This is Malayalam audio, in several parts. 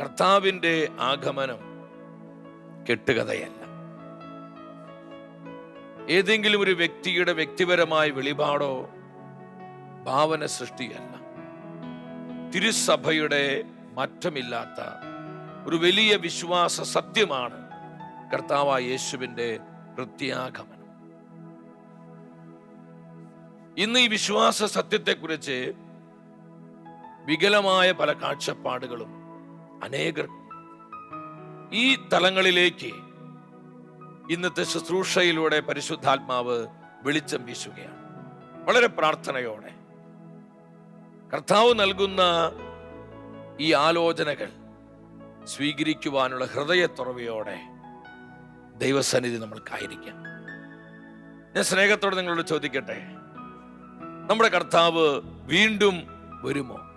കർത്താവിന്റെ ആഗമനം കെട്ടുകഥയല്ല. ഏതെങ്കിലും ഒരു വ്യക്തിയുടെ വ്യക്തിപരമായ വെളിപാടോ ഭാവന സൃഷ്ടിയല്ല. തിരുസഭയുടെ മാറ്റമില്ലാത്ത ഒരു വലിയ വിശ്വാസ സത്യമാണ് കർത്താവായ യേശുവിന്റെ പ്രത്യാഗമനം. ഇന്ന് ഈ വിശ്വാസ സത്യത്തെക്കുറിച്ച് വികലമായ പല കാഴ്ചപ്പാടുകളും അനേകർ. ഈ തലങ്ങളിലേക്ക് ഇന്നത്തെ ശുശ്രൂഷയിലൂടെ പരിശുദ്ധാത്മാവ് വെളിച്ചം വീശുകയാണ്. വളരെ പ്രാർത്ഥനയോടെ. കർത്താവ് നൽകുന്ന ഈ ആലോചനകൾ സ്വീകരിക്കുവാനുള്ള ഹൃദയത്തുറവയോടെ ദൈവസന്നിധി നമ്മൾക്കായിരിക്കാം. ഞാൻ സ്നേഹത്തോടെ നിങ്ങളോട് ചോദിക്കട്ടെ? നമ്മുടെ കർത്താവ് വീണ്ടും വരുമോ?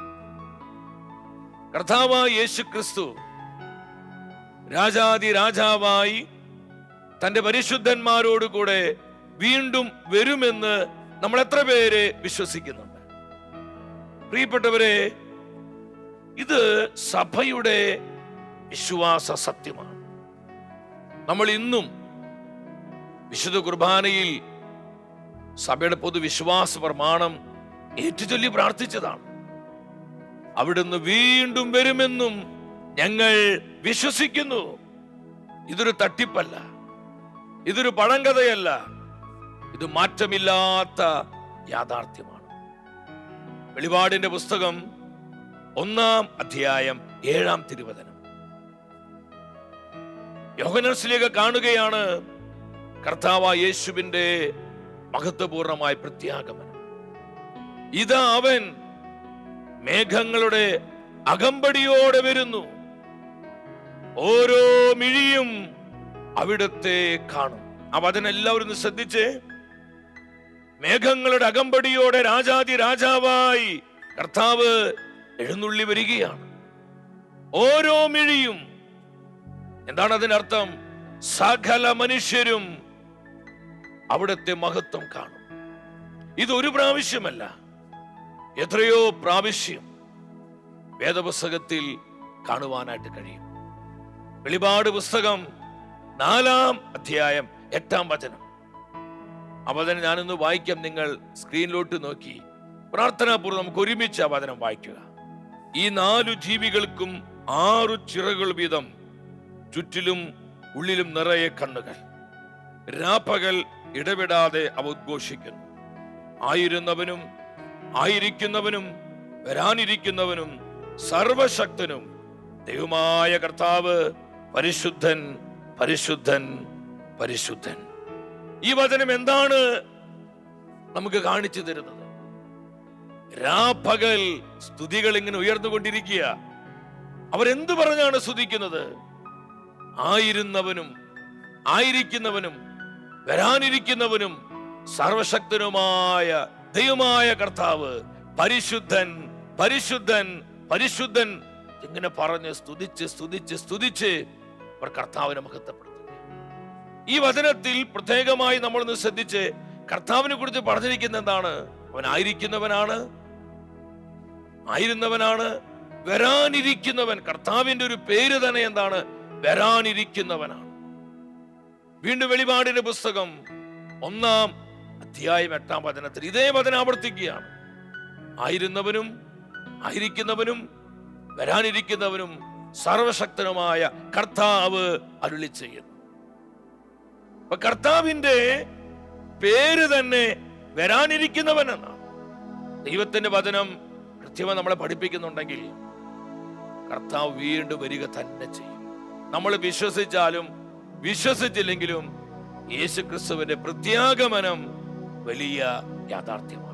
കർത്താവ് യേശു ക്രിസ്തു രാജാതി രാജാവായി തന്റെ പരിശുദ്ധന്മാരോടുകൂടെ വീണ്ടും വരുമെന്ന് നമ്മൾ എത്ര പേര് വിശ്വസിക്കുന്നുണ്ട്? പ്രിയപ്പെട്ടവരെ ഇത് സഭയുടെ വിശ്വാസ സത്യമാണ്. നമ്മൾ ഇന്നും വിശുദ്ധ കുർബാനയിൽ സഭയുടെ പൊതുവിശ്വാസ പ്രമാണം ഏറ്റുചൊല്ലി പ്രാർത്ഥിച്ചതാണ്. അവിടുന്ന് വീണ്ടും വരുമെന്നും ഞങ്ങൾ വിശ്വസിക്കുന്നു. ഇതൊരു തട്ടിപ്പല്ല. ഇതൊരു പഴങ്കഥയല്ല. ഇത് മാറ്റമില്ലാത്ത യാഥാർത്ഥ്യമാണ്. വെളിപാടിന്റെ പുസ്തകം ഒന്നാം അധ്യായം ഏഴാം തിരുവചനം. യോഹനർസിലേക്ക് കാണുകയാണ് കർത്താവ യേശുവിന്റെ മഹത്വപൂർണമായ പ്രത്യാഗമനം. ഇതാ അവൻ മേഘങ്ങളുടെ അകമ്പടിയോടെ വരുന്നു. ഓരോ മിഴിയും അവിടത്തെ കാണും. ആ അതിനെല്ലാവരും ഒന്ന് ശ്രദ്ധിച്ച്. മേഘങ്ങളുടെ അകമ്പടിയോടെ രാജാതി രാജാവായി കർത്താവ് എഴുന്നള്ളി വരികയാണ്. ഓരോ മിഴിയും എന്താണ് അതിനർത്ഥം? സകല മനുഷ്യരും അവിടുത്തെ മഹത്വം കാണും. ഇതൊരു പ്രാവശ്യമല്ല. എത്രയോ പ്രാവശ്യം വേദപുസ്തകത്തിൽ കാണുവാനായിട്ട് കഴിയും. വെളിപാട് പുസ്തകം നാലാം അധ്യായം എട്ടാം വചനം. ആ വചനം ഞാനൊന്ന് വായിക്കാം. നിങ്ങൾ സ്ക്രീനിലോട്ട് നോക്കി. പ്രാർത്ഥനാപൂർവം നമുക്ക് ഒരുമിച്ച് ആ വചനം വായിക്കുക. ഈ നാലു ജീവികൾക്കും ആറു ചിറകൾ വീതം ചുറ്റിലും ഉള്ളിലും നിറയെ കണ്ണുകൾ. രാപ്പകൽ ഇടപെടാതെ അവ ഉദ്ഘോഷിക്കുന്നു. ആയിരുന്നവനും ആയിരിക്കുന്നവനും വരാനിരിക്കുന്നവനും സർവശക്തനും ദൈവമായ കർത്താവ് പരിശുദ്ധൻ പരിശുദ്ധൻ പരിശുദ്ധൻ. ഈ വചനം എന്താണ് നമുക്ക് കാണിച്ചു തരുന്നത്? രാപ്പകൽ സ്തുതികൾ ഇങ്ങനെ ഉയർന്നുകൊണ്ടിരിക്കുക. അവരെന്ത് പറഞ്ഞാണ് സ്തുതിക്കുന്നത്? ആയിരുന്നവനും ആയിരിക്കുന്നവനും വരാനിരിക്കുന്നവനും സർവശക്തനുമായ ദൈവമായ കർത്താവ് പരിശുദ്ധൻ പരിശുദ്ധൻ പരിശുദ്ധൻ. ഇങ്ങനെ പറഞ്ഞ് സ്തുതിച്ച് സ്തുതിച്ച് സ്തുതിച്ച് അവർ കർത്താവിനെ മഹത്വപ്പെടുത്തുക ഈ വചനത്തിൽ പ്രത്യേകമായി നമ്മളൊന്ന് ശ്രദ്ധിച്ച് കർത്താവിനെ കുറിച്ച് പറഞ്ഞിരിക്കുന്ന എന്താണ്? അവൻ ആയിരിക്കുന്നവനാണ് ആയിരുന്നവനാണ് വരാനിരിക്കുന്നവൻ. കർത്താവിന്റെ ഒരു പേര് തന്നെ എന്താണ്? വരാനിരിക്കുന്നവനാണ്. വീണ്ടും വെളിപാടിന്റെ പുസ്തകം ഒന്നാം അധ്യായം എട്ടാം വചനത്തിൽ ഇതേ വചനം ആവർത്തിക്കുകയാണ്. ആയിരുന്നവനും ആയിരിക്കുന്നവനും വരാനിരിക്കുന്നവനും സർവശക്തനുമായ കർത്താവ് അരുളി ചെയ്യുന്നു. അപ്പൊ കർത്താവിന്റെ പേര് തന്നെ വരാനിരിക്കുന്നവൻ എന്നാണ്. ദൈവത്തിന്റെ വചനം കൃത്യമായി നമ്മളെ പഠിപ്പിക്കുന്നുണ്ടെങ്കിൽ കർത്താവ് വീണ്ടും വരിക തന്നെ ചെയ്യും. നമ്മൾ വിശ്വസിച്ചാലും വിശ്വസിച്ചില്ലെങ്കിലും യേശു ക്രിസ്തുവിന്റെ പ്രത്യാഗമനം വലിയ യാഥാർത്ഥ്യമാണ്.